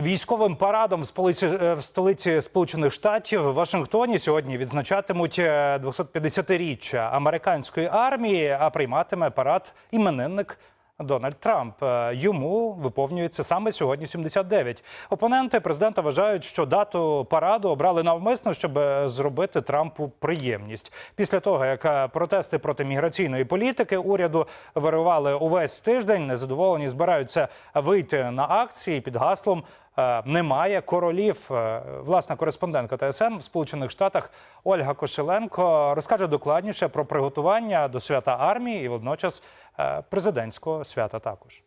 Військовим парадом е, в столиці Сполучених Штатів в Вашингтоні сьогодні відзначатимуть е, 250-річчя американської армії, а прийматиме парад іменинник Дональд Трамп. Е, Йому виповнюється саме сьогодні 79. Опоненти президента вважають, що дату параду обрали навмисно, щоб е, зробити Трампу приємність. Після того, як е, протести проти міграційної політики уряду вирували увесь тиждень, незадоволені збираються вийти на акції під гаслом. Е, Немає королів. Е, Власна кореспондентка ТСН в Сполучених Штатах Ольга Кошеленко розкаже докладніше про приготування до свята армії і водночас е, президентського свята також.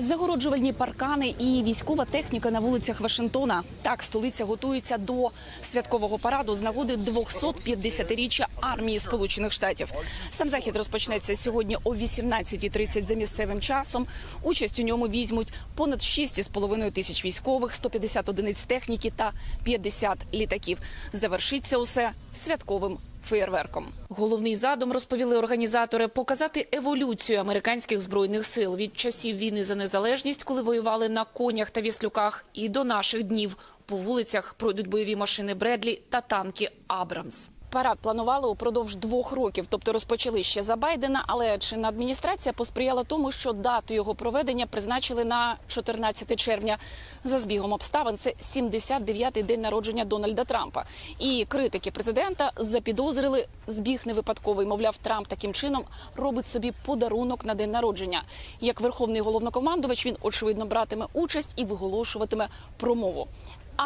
Загороджувальні паркани і військова техніка на вулицях Вашингтона. Так, столиця готується до святкового параду з нагоди 250-річчя армії Сполучених Штатів. Сам захід розпочнеться сьогодні о 18.30 за місцевим часом. Участь у ньому візьмуть понад 6,5 тисяч військових, 150 одиниць техніки та 50 літаків. Завершиться усе святковим феєрверком. Головний задум розповіли організатори показати еволюцію американських збройних сил від часів війни за незалежність, коли воювали на конях та віслюках, і до наших днів по вулицях пройдуть бойові машини Бредлі та танки Абрамс. Парад планували упродовж двох років, тобто розпочали ще за Байдена. Але чинна адміністрація посприяла тому, що дату його проведення призначили на 14 червня. За збігом обставин це 79-й день народження Дональда Трампа. І критики президента запідозрили збіг не випадковий. Мовляв, Трамп таким чином робить собі подарунок на день народження. Як верховний головнокомандувач він очевидно братиме участь і виголошуватиме промову.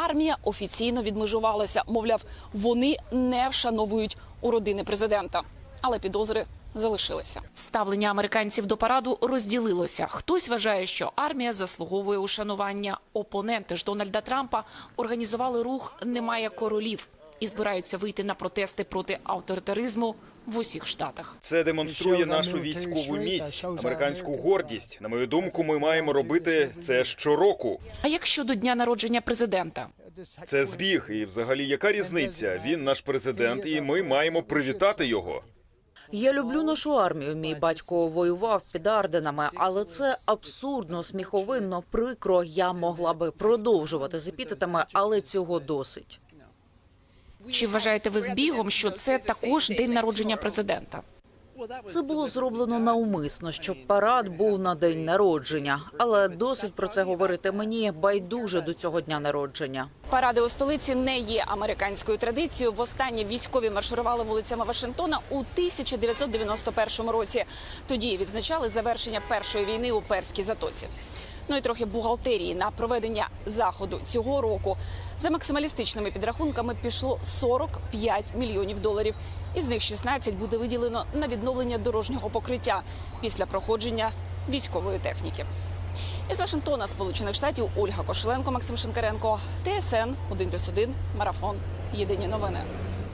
Армія офіційно відмежувалася. Мовляв, вони не вшановують у родини президента, але підозри залишилися. Ставлення американців до параду розділилося. Хтось вважає, що армія заслуговує ушанування. Опоненти ж Дональда Трампа організували рух Немає королів і збираються вийти на протести проти авторитаризму в усіх штатах. Це демонструє нашу військову міць, американську гордість. На мою думку, ми маємо робити це щороку. А як щодо дня народження президента? Це збіг, і взагалі яка різниця? Він наш президент, і ми маємо привітати його. Я люблю нашу армію. Мій батько воював під Арденами, але це абсурдно, сміховинно, прикро. Я могла би продовжувати з епітетами, але цього досить. Чи вважаєте ви збігом, що це також день народження президента? Це було зроблено навмисно, щоб парад був на день народження. Але досить про це говорити мені байдуже до цього дня народження. Паради у столиці не є американською традицією. Востаннє військові марширували вулицями Вашингтона у 1991 році. Тоді відзначали завершення першої війни у Перській затоці. Ну і трохи бухгалтерії на проведення заходу цього року за максималістичними підрахунками пішло 45 мільйонів доларів. Із них 16 буде виділено на відновлення дорожнього покриття після проходження військової техніки. Із Вашингтона, Сполучених Штатів, Ольга Кошеленко, Максим Шинкаренко, ТСН 1+,1, Марафон. Єдині новини.